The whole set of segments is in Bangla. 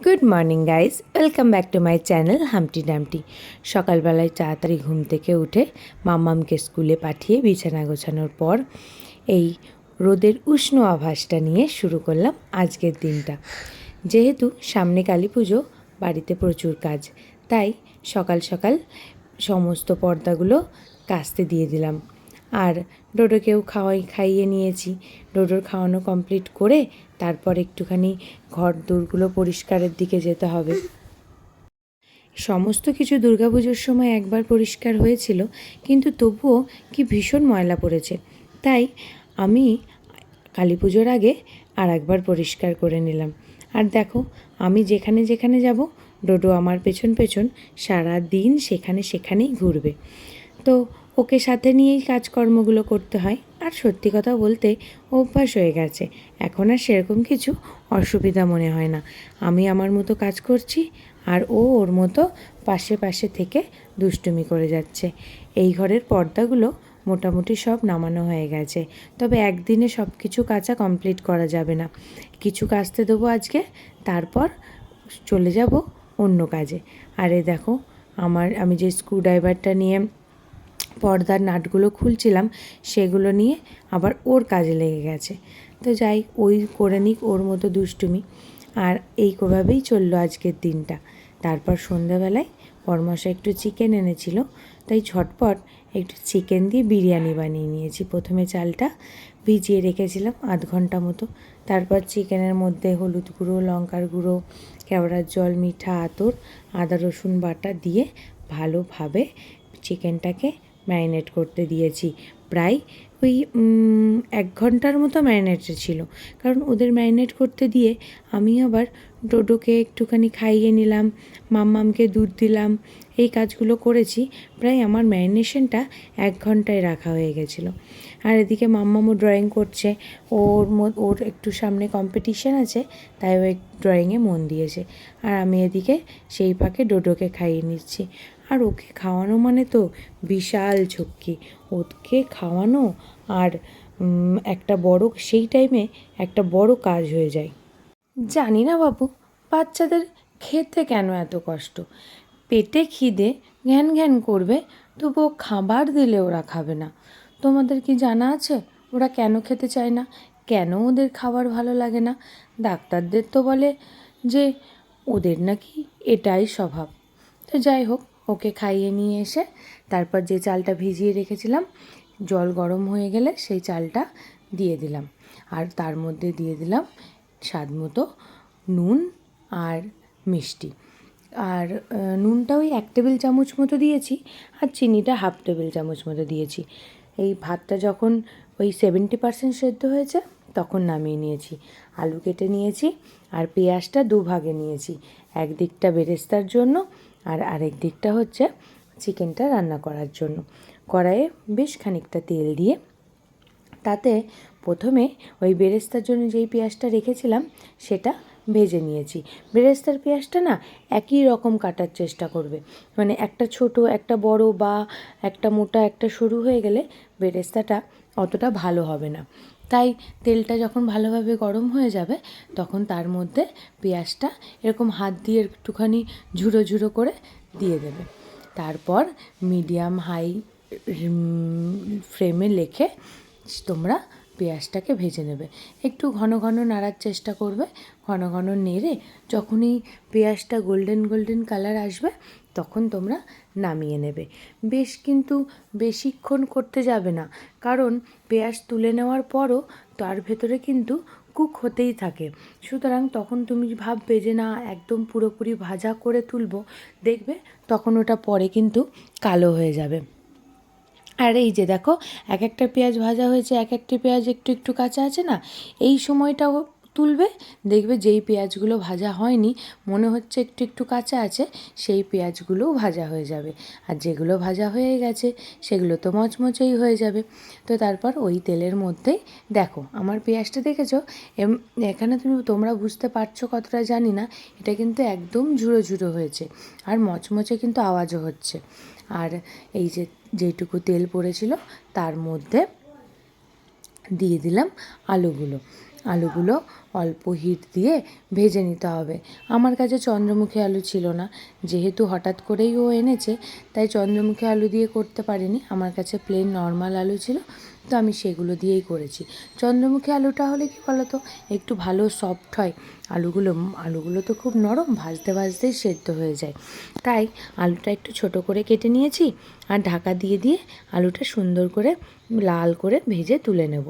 Good morning guys welcome back to my channel humpty dumpty সকালবেলায় তাড়াতাড়ি ঘুম থেকে উঠে মাম্মামকে স্কুলে পাঠিয়ে বিছানা গোছানোর পর এই রোদের উষ্ণ আভাসটা নিয়ে শুরু করলাম আজকের দিনটা। যেহেতু সামনে কালী পুজো, বাড়িতে প্রচুর কাজ, তাই সকাল সকাল সমস্ত পর্দাগুলো কাস্তে দিয়ে দিলাম। আর ডোডোকেও খাওয়াই খাইয়ে নিয়েছি। ডোডোর খাওয়ানো কমপ্লিট করে তারপর একটুখানি ঘর দূরগুলো পরিষ্কারের দিকে যেতে হবে। সমস্ত কিছু দুর্গাপুজোর সময় একবার পরিষ্কার হয়েছিল, কিন্তু তবুও কি ভীষণ ময়লা পড়েছে। তাই আমি কালী পুজোর আগে আর একবার পরিষ্কার করে নিলাম। আর দেখো, আমি যেখানে যেখানে যাব, ডোডো আমার পেছন পেছন সারা দিন সেখানে সেখানেই ঘুরবে। তো ওকে সাথে নিয়েই কাজকর্মগুলো করতে হয়। আর সত্যি কথা বলতে অভ্যাস হয়ে গেছে। এখন আর সেরকম কিছু অসুবিধা মনে হয় না। আমি আমার মতো কাজ করছি আর ও ওর মতো পাশে পাশে থেকে দুষ্টুমি করে যাচ্ছে। এই ঘরের পর্দাগুলো মোটামুটি সব নামানো হয়ে গেছে। তবে একদিনে সব কিছু কাঁচা কমপ্লিট করা যাবে না। কিছু কাচতে দেবো আজকে, তারপর চলে যাব অন্য কাজে। আরে দেখো, আমার, আমি যে স্ক্রুড্রাইভারটা নিয়ে পর্দার নাটগুলো খুলছিলাম, সেগুলো নিয়ে আবার ওর কাজে লেগে গেছে। তো যাই, ওই করে নিক ওর মতো দুষ্টুমি। আর এইভাবেই চলল আজকের দিনটা। তারপর সন্ধ্যাবেলায় পরমশা একটু চিকেন এনেছিল, তাই ঝটপট একটু চিকেন দিয়ে বিরিয়ানি বানিয়ে নিয়েছি। প্রথমে চালটা ভিজিয়ে রেখেছিলাম আধ ঘণ্টা মতো। তারপর চিকেনের মধ্যে হলুদ গুঁড়ো, লঙ্কার গুঁড়ো, কেওড়ার জল, মিঠা, আতর, আদা, রসুন বাটা দিয়ে ভালোভাবে চিকেনটাকে ম্যারিনেট করতে দিয়েছি। প্রায় ওই এক ঘণ্টার মতো ম্যারিনেটে ছিল। কারণ ওদের ম্যারিনেট করতে দিয়ে আমি আবার ডোডোকে একটুখানি খাইয়ে নিলাম, মাম্মামকে দুধ দিলাম, এই কাজগুলো করেছি। প্রায় আমার ম্যারিনেশনটা এক ঘন্টায় রাখা হয়ে গেছিল। আর এদিকে মাম্মামও ড্রয়িং করছে। ওর ওর একটু সামনে কম্পিটিশান আছে, তাই ও ড্রয়িংয়ে মন দিয়েছে। আর আমি এদিকে সেই ফাঁকে ডোডোকে খাইয়ে নিচ্ছি। আর ওকে খাওয়ানো মানে তো বিশাল ঝক্কি। ওকে খাওয়ানো আর একটা বড়, সেই টাইমে একটা বড় কাজ হয়ে যায়। জানি না বাবু, বাচ্চাদের খেতে কেন এত কষ্ট? পেটে খিদে, ঘ্যান ঘ্যান করবে, তবুও খাবার দিলে ওরা খাবে না। তোমাদের কি জানা আছে, ওরা কেন খেতে চায় না? কেন ওদের খাবার ভালো লাগে না? ডাক্তারদের তো বলে যে, ওদের নাকি এটাই স্বভাব। তো যাই হোক ওকে খাইয়ে নিয়ে এসে তারপর যে চালটা ভিজিয়ে রেখেছিলাম, জল গরম হয়ে গেলে সেই চালটা দিয়ে দিলাম। আর তার মধ্যে দিয়ে দিলাম স্বাদ মতো নুন আর মিষ্টি। আর নুনটা ওই এক টেবিল চামচ মতো দিয়েছি আর চিনিটা হাফ টেবিল চামচ মতো দিয়েছি। এই ভাতটা যখন ওই সেভেন্টি পার্সেন্ট সেদ্ধ হয়েছে তখন নামিয়ে নিয়েছি। আলু কেটে নিয়েছি আর পেঁয়াজটা দুভাগে নিয়েছি। এক দিকটা বেরেস্তার জন্য আর আরেক দিকটা হচ্ছে চিকেনটা রান্না করার জন্য। কড়াইয়ে বেশ খানিকটা তেল দিয়ে তাতে প্রথমে ওই বেরেস্তার জন্য যেই পেঁয়াজটা রেখেছিলাম, সেটা ভেজে নিয়েছি। বেরেস্তার পেঁয়াজটা না একই রকম কাটার চেষ্টা করবে। মানে একটা ছোট, একটা বড় বা একটা মোটা, একটা সরু হয়ে গেলে বেরেস্তাটা অতটা ভালো হবে না। তাই তেলটা যখন ভালোভাবে গরম হয়ে যাবে, তখন তার মধ্যে পেঁয়াজটা এরকম হাত দিয়ে একটুখানি ঝুড়ো ঝুড়ো করে দিয়ে দেবে। তারপর মিডিয়াম হাই ফ্রেমে লেখে তোমরা পেঁয়াজটাকে ভেজে নেবে। একটু ঘন ঘন নাড়ার চেষ্টা করবে, ঘন ঘন নেড়ে যখনই পেঁয়াজটা গোল্ডেন গোল্ডেন কালার আসবে তখন তোমরা নামিয়ে নেবে। বেশ কিন্তু বেশিক্ষণ করতে যাবে না, কারণ পেঁয়াজ তুলে নেওয়ার পরও তার ভেতরে কিন্তু কুক হতেই থাকে। সুতরাং তখন তুমি ভাববে যে, না, একদম পুরোপুরি ভাজা করে তুলবো। দেখবে তখন ওটা পরে কিন্তু কালো হয়ে যাবে। আর এই যে দেখো, এক একটা পেঁয়াজ ভাজা হয়েছে, এক একটা পেঁয়াজ একটু একটু কাঁচা আছে না? এই সময়টাও তুলবে, দেখবে যেই পেঁয়াজগুলো ভাজা হয়নি, মনে হচ্ছে একটু একটু কাঁচা আছে, সেই পেঁয়াজগুলোও ভাজা হয়ে যাবে। আর যেগুলো ভাজা হয়ে গেছে, সেগুলো তো মচমচেই হয়ে যাবে। তো তারপর ওই তেলের মধ্যেই দেখো, আমার পেঁয়াজটা দেখেছ? এখানে তুমি, তোমরা বুঝতে পারছ কতটা জানি না, এটা কিন্তু একদম ঝুড়ো ঝুড়ো হয়েছে। আর মচমচে কিন্তু আওয়াজও হচ্ছে। আর এই যে, যেটুকু তেল পড়েছিল, তার মধ্যে দিয়ে দিলাম আলুগুলো। আলুগুলো অল্প হিট দিয়ে ভেজে নিতে হবে। আমার কাছে চন্দ্রমুখী আলু ছিল না। যেহেতু হঠাৎ করেই ও এনেছে, তাই চন্দ্রমুখী আলু দিয়ে করতে পারিনি। আমার কাছে প্লেন নর্মাল আলু ছিল, তো আমি সেগুলো দিয়েই করেছি। চন্দ্রমুখী আলুটা হলে কি বলতো, একটু ভালো সফট হয়। আলুগুলো আলুগুলো তো খুব নরম, ভাজতে ভাজতেই সেদ্ধ হয়ে যায়। তাই আলুটা একটু ছোট করে কেটে নিয়েছি আর ঢাকা দিয়ে দিয়ে আলুটা সুন্দর করে লাল করে ভেজে তুলে নেব।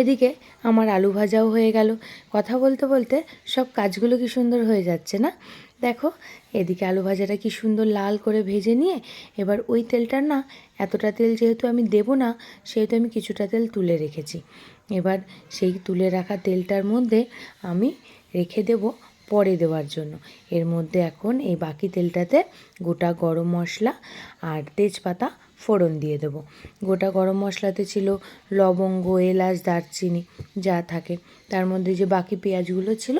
এদিকে আমার আলু ভাজাও হয়ে গেল। কথা বলতে বলতে সব কাজগুলো কি সুন্দর হয়ে যাচ্ছে না? দেখো, এদিকে আলু ভাজাটা কি সুন্দর লাল করে ভেজে নিয়ে এবার ওই তেলটার না, এতটা তেল যেহেতু আমি দেব না, সেহেতু আমি কিছুটা তেল তুলে রেখেছি। এবার সেই তুলে রাখা তেলটার মধ্যে আমি রেখে দেব পরে দেওয়ার জন্য। এর মধ্যে এখন এই বাকি তেলটাতে গোটা গরম মশলা আর তেজপাতা ফোড়ন দিয়ে দেব। গোটা গরম মশলাতে ছিল লবঙ্গ, এলাচ, দারচিনি যা থাকে। তার মধ্যে যে বাকি পেঁয়াজগুলো ছিল,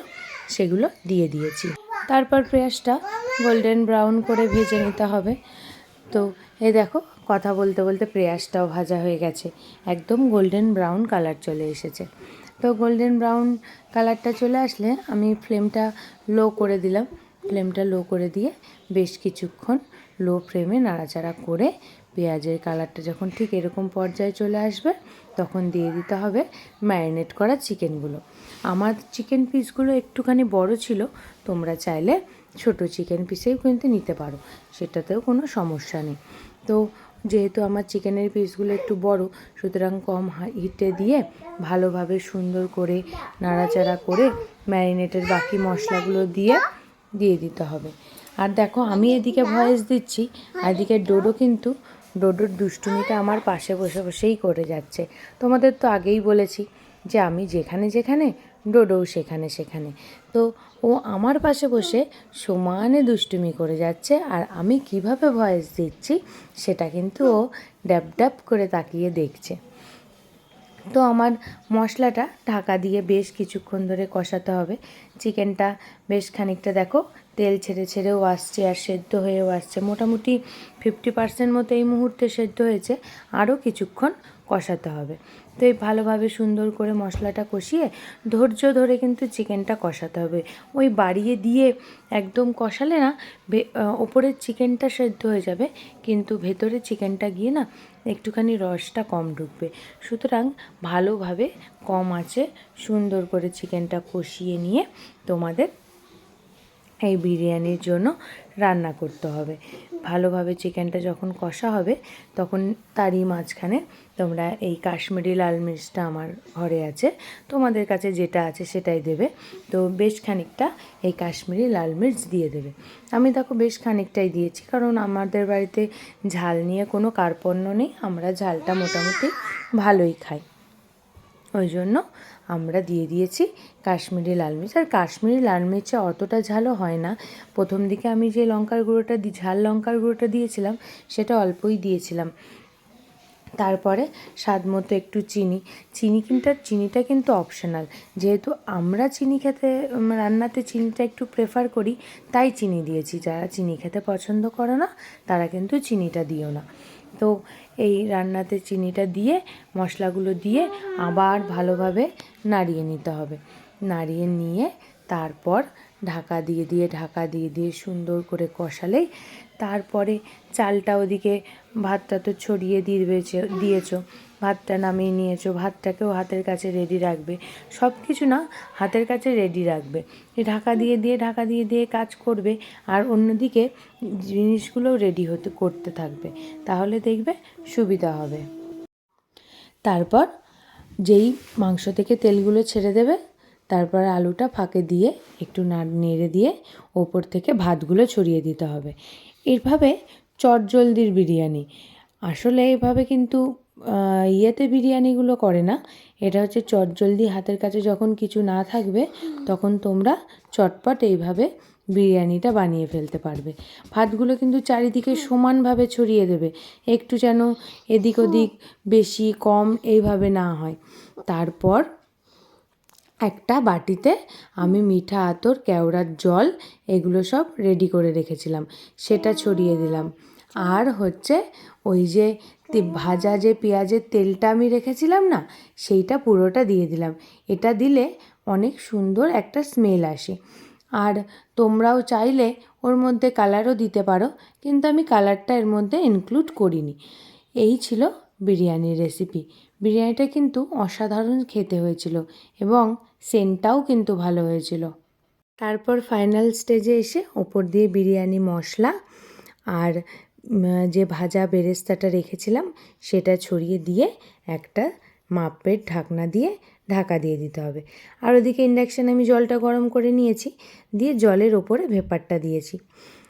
সেগুলো দিয়ে দিয়েছি। তারপর পেঁয়াজটা গোল্ডেন ব্রাউন করে ভেজে নিতে হবে। তো এ দেখো, কথা বলতে বলতে পেঁয়াজটাও ভাজা হয়ে গেছে। একদম গোল্ডেন ব্রাউন কালার চলে এসেছে। তো গোল্ডেন ব্রাউন কালারটা চলে আসলে আমি ফ্লেমটা লো করে দিলাম। ফ্লেমটা লো করে দিয়ে বেশ কিছুক্ষণ লো ফ্লেমে নাড়াচাড়া করে পেঁয়াজের কালারটা যখন ঠিক এরকম পর্যায়ে চলে আসবে, তখন দিয়ে দিতে হবে ম্যারিনেট করা চিকেনগুলো। আমার চিকেন পিসগুলো একটুখানি বড় ছিল, তোমরা চাইলে ছোট চিকেন পিসেও কিন্তু নিতে পারো, সেটাতেও কোনো সমস্যা নেই। তো যেহেতু আমার চিকেনের পিসগুলো একটু বড়, সুতরাং কম হিটে দিয়ে ভালোভাবে সুন্দর করে নাড়াচাড়া করে ম্যারিনেটের বাকি মশলাগুলো দিয়ে দিয়ে দিতে হবে। আর দেখো আমি এদিকে ভয়েস দিচ্ছি এদিকে ডোডো কিন্তু ডোডোর দুষ্টুমিটা আমার পাশে বসে বসেই করে যাচ্ছে। তোমাদের তো আগেই বলেছি যে আমি যেখানে যেখানে, ডোডোও সেখানে সেখানে। তো ও আমার পাশে বসে সমানে দুষ্টুমি করে যাচ্ছে আর আমি কীভাবে ভয়েস দিচ্ছি সেটা কিন্তু ও ড্যাব ড্যাব করে তাকিয়ে দেখছে। তো আমার মশলাটা ঢাকা দিয়ে বেশ কিছুক্ষণ ধরে কষাতে হবে। চিকেনটা বেশ খানিকটা দেখো তেল ছেড়ে ছেড়েও আসছে আর সেদ্ধ হয়েও আসছে। মোটামুটি ফিফটি পার্সেন্ট মতো এই মুহূর্তে সেদ্ধ হয়েছে। আরও কিছুক্ষণ কষাতে হবে। তো এই ভালোভাবে সুন্দর করে মশলাটা কষিয়ে ধৈর্য ধরে কিন্তু চিকেনটা কষাতে হবে। ওই বাড়িয়ে দিয়ে একদম কষালে না ওপরের চিকেনটা সেদ্ধ হয়ে যাবে, কিন্তু ভেতরে চিকেনটা গিয়ে না একটুখানি রসটা কম ঢুকবে। সুতরাং ভালোভাবে কম আছে, সুন্দর করে চিকেনটা কষিয়ে নিয়ে তোমাদের এই বিরিয়ানির জন্য রান্না করতে হবে। ভালোভাবে চিকেনটা যখন কষা হবে, তখন তারই মাঝখানে তোমরা এই কাশ্মীরি লাল মির্চটা আমার ঘরে আছে, তোমাদের কাছে যেটা আছে সেটাই দেবে। তো বেশ খানিকটা এই কাশ্মীরি লাল মির্চ দিয়ে দেবে। আমি দেখো বেশ খানিকটাই দিয়েছি, কারণ আমাদের বাড়িতে ঝাল নিয়ে কোনো কার্পণ্য নেই, আমরা ঝালটা মোটামুটি ভালোই খাই। ওই জন্য আমরা দিয়ে দিয়েছি কাশ্মীরি লাল মির্চ। আর কাশ্মীরি লাল মির্চে অতটা ঝালও হয় না। প্রথম দিকে আমি যে লঙ্কার গুঁড়োটা ঝাল লঙ্কার গুঁড়োটা দিয়েছিলাম, সেটা অল্পই দিয়েছিলাম। তারপরে স্বাদ মতো একটু চিনি। চিনি কিন্তু চিনিটা কিন্তু অপশনাল যেহেতু আমরা চিনি খেতে রান্নাতে চিনিটা একটু প্রেফার করি, তাই চিনি দিয়েছি। যারা চিনি খেতে পছন্দ করো না, তারা কিন্তু চিনিটা দিও না। তো এই রান্নাতে চিনিটা দিয়ে, মশলাগুলো দিয়ে আবার ভালোভাবে নাড়িয়ে নিতে হবে। নাড়িয়ে নিয়ে তারপর ঢাকা দিয়ে দিয়ে, ঢাকা দিয়ে দিয়ে সুন্দর করে কষালেই তারপরে চালটা ওদিকে ভাতটা তো ছড়িয়ে দিয়ে দিয়েছ ভাতটা নামিয়ে নিয়েছো, ভাতটাকেও হাতের কাছে রেডি রাখবে। সব কিছু না হাতের কাছে রেডি রাখবে। ঢাকা দিয়ে দিয়ে, ঢাকা দিয়ে দিয়ে কাজ করবে আর অন্যদিকে জিনিসগুলোও রেডি হতে, করতে থাকবে। তাহলে দেখবে সুবিধা হবে। তারপর যেই মাংস থেকে তেলগুলো ছেড়ে দেবে, তারপর আলুটা ফাঁকে দিয়ে একটু নেড়ে দিয়ে ওপর থেকে ভাতগুলো ছড়িয়ে দিতে হবে। এভাবে চটজলদির বিরিয়ানি। আসলে এভাবে কিন্তু ইয়েতে বিরিয়ানিগুলো করে না। এটা হচ্ছে চটজলদি হাতের কাছে যখন কিছু না থাকবে তখন তোমরা চটপট এইভাবে বিরিয়ানিটা বানিয়ে ফেলতে পারবে। ভাতগুলো কিন্তু চারিদিকে সমানভাবে ছড়িয়ে দেবে। একটু যেন এদিক ওদিক বেশি কম এইভাবে না হয়। তারপর একটা বাটিতে আমি মিঠা আতর কেওড়ার জল এগুলো সব রেডি করে রেখেছিলাম। সেটা ছড়িয়ে দিলাম। আর হচ্ছে ওই যে ভাজা যে পেঁয়াজের তেলটা আমি রেখেছিলাম না, সেইটা পুরোটা দিয়ে দিলাম। এটা দিলে অনেক সুন্দর একটা স্মেল আসে। আর তোমরাও চাইলে ওর মধ্যে কালারও দিতে পারো, কিন্তু আমি কালারটা এর মধ্যে ইনক্লুড করিনি। এই ছিল বিরিয়ানির রেসিপি বিরিয়ানিটা কিন্তু অসাধারণ খেতে হয়েছিল এবং সেন্টটাও কিন্তু ভালো হয়েছিল। তারপর ফাইনাল স্টেজে এসে ওপর দিয়ে বিরিয়ানি মশলা আর যে ভাজা বেরেস্তাটা রেখেছিলাম, সেটা ছড়িয়ে দিয়ে একটা মাপের ঢাকনা দিয়ে ঢাকা দিয়ে দিতে হবে। আর ওদিকে ইন্ডাকশানে আমি জলটা গরম করে নিয়েছি, দিয়ে জলের ওপরে ভেপারটা দিয়েছি।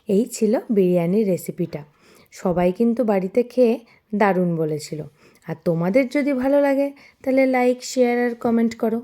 এই ছিল বিরিয়ানির রেসিপিটা সবাই কিন্তু বাড়িতে খেয়ে দারুণ বলেছিল। আর তোমাদের যদি ভালো লাগে, তাহলে লাইক শেয়ার আর কমেন্ট করো।